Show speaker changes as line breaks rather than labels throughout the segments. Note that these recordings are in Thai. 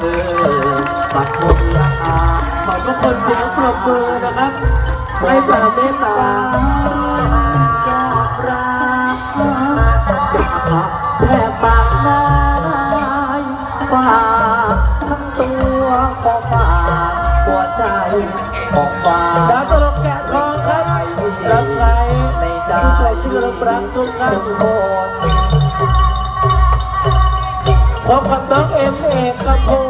เอสักคน
ละอาขอบทุกคน
เสียงปรบมือนะครับให้ปาเมตตาออย
รักแทบปากนายฝากทั้งตัวของฝากหัวใจของฝาก
ดาวตลกแกะทองครับรับใช้
ในใจ
ผู้ชมที่เรารักทุกท่าน
ทุกคน
พบกับน้องเอ็มเอกกระพง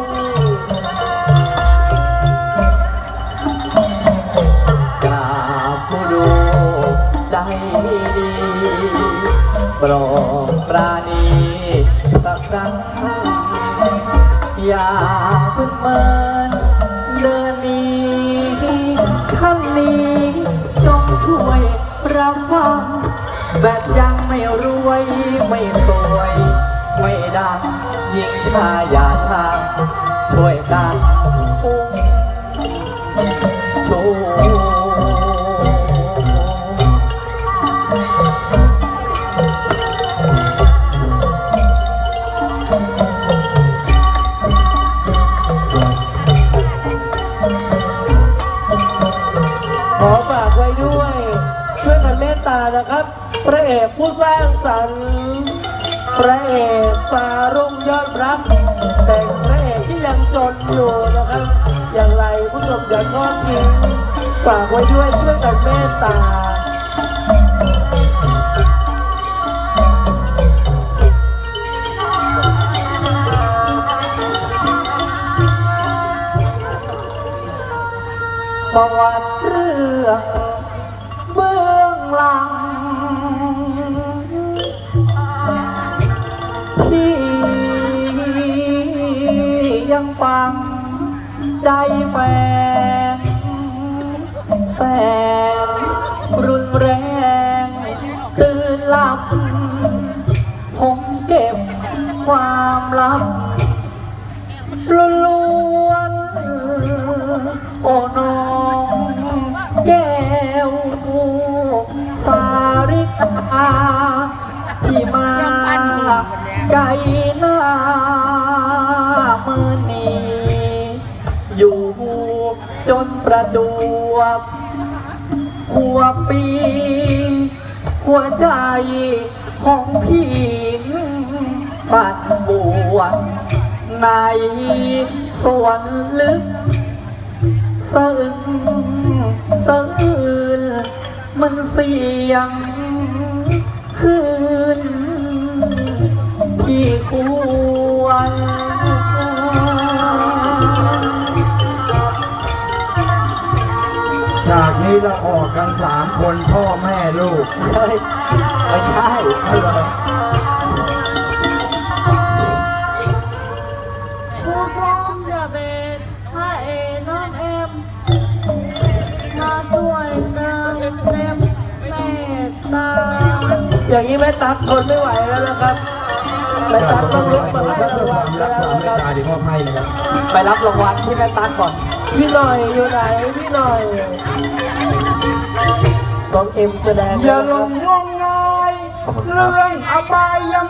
กราบผู้ดูใจดีโปรดปราณีสักครั้งอย่าเพิ่งเมินเดินนี้ข้างนี้จงช่วยรับฟังแบบยังไม่รวยไม่สวย ไม่ดังยิ่งชาอย่าชาช่วยกันอุ้มโชว์
ขอฝากไว้ด้วย ช่วยกันเมตตานะครับ พระเอกผู้สร้างสรรค์ พระเอกฟารุ่งยอดรัก แต่งพระเอกที่ยังจนอยู่นะครับ อย่างไรผู้ชมอย่าทอดทิ้งฝากไว้ด้วยช่วยกันเมตตา
ประวัติเรื่องเบื้องหลัง ฟัง ใจแฟนแสนรุนแรง ตื่นหลับ ผมเก็บความลับล้วนๆโอ้น้องแก้วสาริกาที่มาไกลนา จนประจวบหัวปี หัวใจของพี่ปัดบวงในสวนลึกสะอึกสะอื้นมันเสียงคืนที่ควร
จากนี้เราออกกันสามคนพ่อแม่ลูก
เฮ้ย ไม่ใช่
ผู้ชมจะเป็นพระเอกน้องเอ็มมาช่วยเติมเต็มเมตตา
อย่างนี้แม่ตั๊กทนไม่ไหวแล้วนะครับแม่ตั๊กต้องลุกมาให้
เพื่อ
ราง
ค
วั
วา
ล
มรั
แล้
ก
ว
ความ
นะ
เม
ครับ
ตตาที่มอบให้นะครับ
ไปรับรางวัลที่แม่ตั๊กก่อน
พี่หน่อยอยู่ไหนพี่หน่อยน้องเอ็มแสดง
อย่า
แล้ว
หล
ครับ
งงมงาย เรื่องอบายยัง